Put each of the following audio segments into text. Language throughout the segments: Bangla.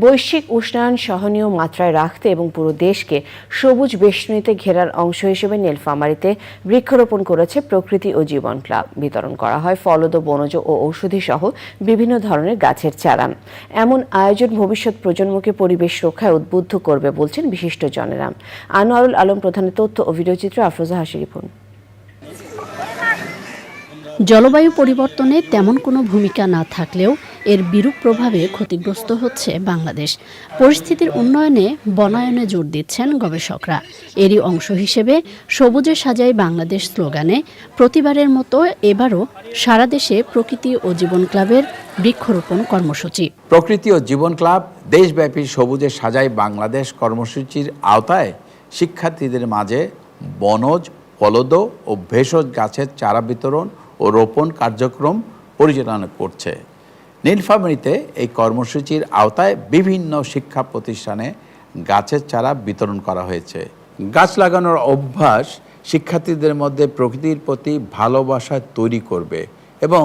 বৈশ্বিক উষ্ণায়ন সহনীয় মাত্রায় রাখতে এবং পুরো দেশকে সবুজ বেষ্টনীতে ঘেরার অংশ হিসেবে নীলফামারীতে বৃক্ষরোপণ করেছে প্রকৃতি ও জীবন ক্লাব। বিতরণ করা হয় ফলদ, বনজ ও ঔষধি সহ বিভিন্ন ধরনের গাছের চারা। এমন আয়োজন ভবিষ্যৎ প্রজন্মকে পরিবেশ রক্ষায় উদ্বুদ্ধ করবে বলছেন বিশিষ্ট জনেরা আনোয়ারুল আলম প্রধানের তথ্য ও ভিডিওচিত্র আফরোজা হাসি রিপন। জলবায়ু পরিবর্তনে তেমন কোনো ভূমিকা না থাকলেও এর বিরূপ প্রভাবে ক্ষতিগ্রস্ত হচ্ছে বাংলাদেশ। পরিস্থিতির উন্নয়নে বনায়নে জোর দিচ্ছেন গবেষকরা। এরই অংশ হিসেবে সবুজে সাজাই বাংলাদেশ স্লোগানে, প্রতিবারের মতো এবারও সারা দেশে প্রকৃতি ও জীবন ক্লাবের বৃক্ষরোপণ কর্মসূচি। প্রকৃতি ও জীবন ক্লাব দেশব্যাপী সবুজে সাজাই বাংলাদেশ কর্মসূচির আওতায় শিক্ষার্থীদের মাঝে বনজ, ফলদ ও ভেষজ গাছের চারা বিতরণ ও রোপণ কার্যক্রম পরিচালনা করছে। নীলফামারীতে এই কর্মসূচির আওতায় বিভিন্ন শিক্ষা প্রতিষ্ঠানে গাছের চারা বিতরণ করা হয়েছে। গাছ লাগানোর অভ্যাস শিক্ষার্থীদের মধ্যে প্রকৃতির প্রতি ভালোবাসা তৈরি করবে এবং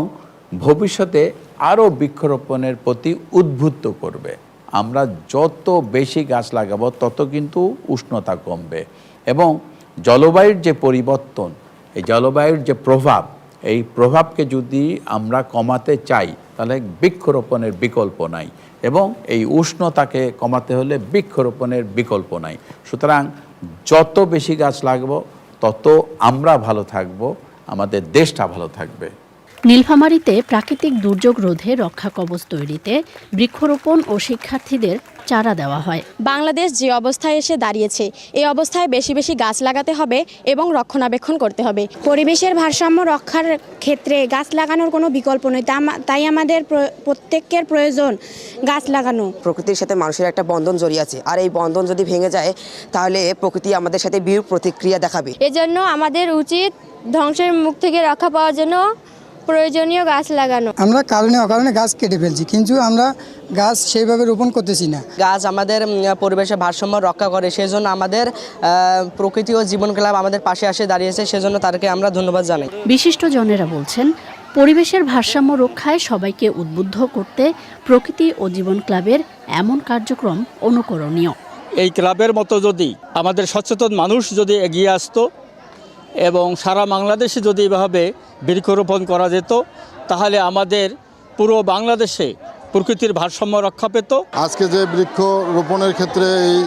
ভবিষ্যতে আরও বৃক্ষরোপণের প্রতি উদ্বুদ্ধ করবে। আমরা যত বেশি গাছ লাগাবো, তত কিন্তু উষ্ণতা কমবে এবং জলবায়ুর যে পরিবর্তন, এই জলবায়ুর যে প্রভাব, এই প্রভাবকে যদি আমরা কমাতে চাই তাহলে বৃক্ষরোপণের বিকল্প নাই এবং এই উষ্ণতাকে কমাতে হলে বৃক্ষরোপণের বিকল্প নাই। সুতরাং যত বেশি গাছ লাগব, তত আমরা ভালো থাকব, আমাদের দেশটা ভালো থাকবে। নীলফামারীতে প্রাকৃতিক দুর্যোগ রোধে রক্ষা কবচ তৈরিতে বৃক্ষরোপণ ও শিক্ষার্থীদের চারা দেওয়া হয়। বাংলাদেশ যে অবস্থায় এসে দাঁড়িয়েছে এই অবস্থায় বেশি বেশি গাছ লাগাতে হবে এবং রক্ষণাবেক্ষণ করতে হবে। পরিবেশের ভারসাম্য রক্ষার ক্ষেত্রে গাছ লাগানোর কোনো বিকল্প নেই তা তাই আমাদের প্র- প্রত্যেকের প্রয়োজন গাছ লাগানো। প্রকৃতির সাথে মানুষের একটা বন্ধন জড়িয়ে আছে আর এই বন্ধন যদি ভেঙে যায় তাহলে প্রকৃতি আমাদের সাথে বিরূপ প্রতিক্রিয়া দেখাবে। এজন্য আমাদের উচিত ধ্বংসের মুখ থেকে রক্ষা পাওয়ার জন্য প্রয়োজনীয় গাছ লাগানো। আমরা কারণে অকারণে গাছ কেটে ফেলছি কিন্তু আমরা গাছ সেইভাবে রোপণ করতেছি না। গাছ আমাদের উম, পরিবেশের ভারসাম্য রক্ষা করে সেজন্য আমাদের প্রকৃতি ও জীবন ক্লাব আমাদের পাশে আসে দাঁড়িয়েছে সেজন্য তাদেরকে আমরা ধন্যবাদ জানাই। বিশিষ্ট জনেরা বলছেন পরিবেশের ভারসাম্য রক্ষায় সবাইকে উদ্বুদ্ধ করতে প্রকৃতি ও জীবন ক্লাবের এমন কার্যক্রম অনুকরণীয়। এই ক্লাবের মতো যদি আমাদের সচেতন মানুষ যদি এগিয়ে আসতো এবং সারা বাংলাদেশে যদি এভাবে বৃক্ষরোপণ করা যেত তাহলে আমাদের পুরো বাংলাদেশে প্রকৃতির ভারসাম্য রক্ষা পেত। আজকে যে বৃক্ষ রোপণের ক্ষেত্রে এই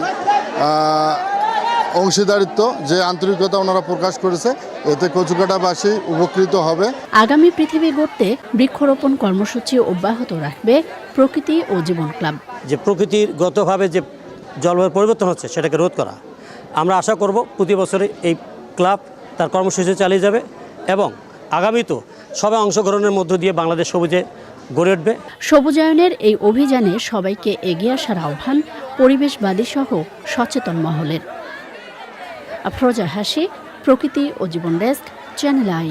অংশীদারিত্ব যে আন্তরিকতা ওনারা প্রকাশ করেছে এতে কচুকাটাবাসী উপকৃত হবে। আগামী পৃথিবী গড়তে বৃক্ষরোপণ কর্মসূচি অব্যাহত রাখবে প্রকৃতি ও জীবন ক্লাব। যে প্রকৃতির গতভাবে যে জলবায়ু পরিবর্তন হচ্ছে সেটাকে রোধ করা। আমরা আশা করব প্রতি বছরে এই ক্লাব তার কর্মসূচি চালিয়ে যাবে এবং আগামী তো সবাই অংশগ্রহণের মধ্য দিয়ে বাংলাদেশ সবুজে গড়ে উঠবে। সবুজায়নের এই অভিযানে সবাইকে এগিয়ে আসার আহ্বান পরিবেশবাদী সহ সচেতন মহলের। আফরোজা হাসি, প্রকৃতি ও জীবন ডেস্ক, চ্যানেল আই।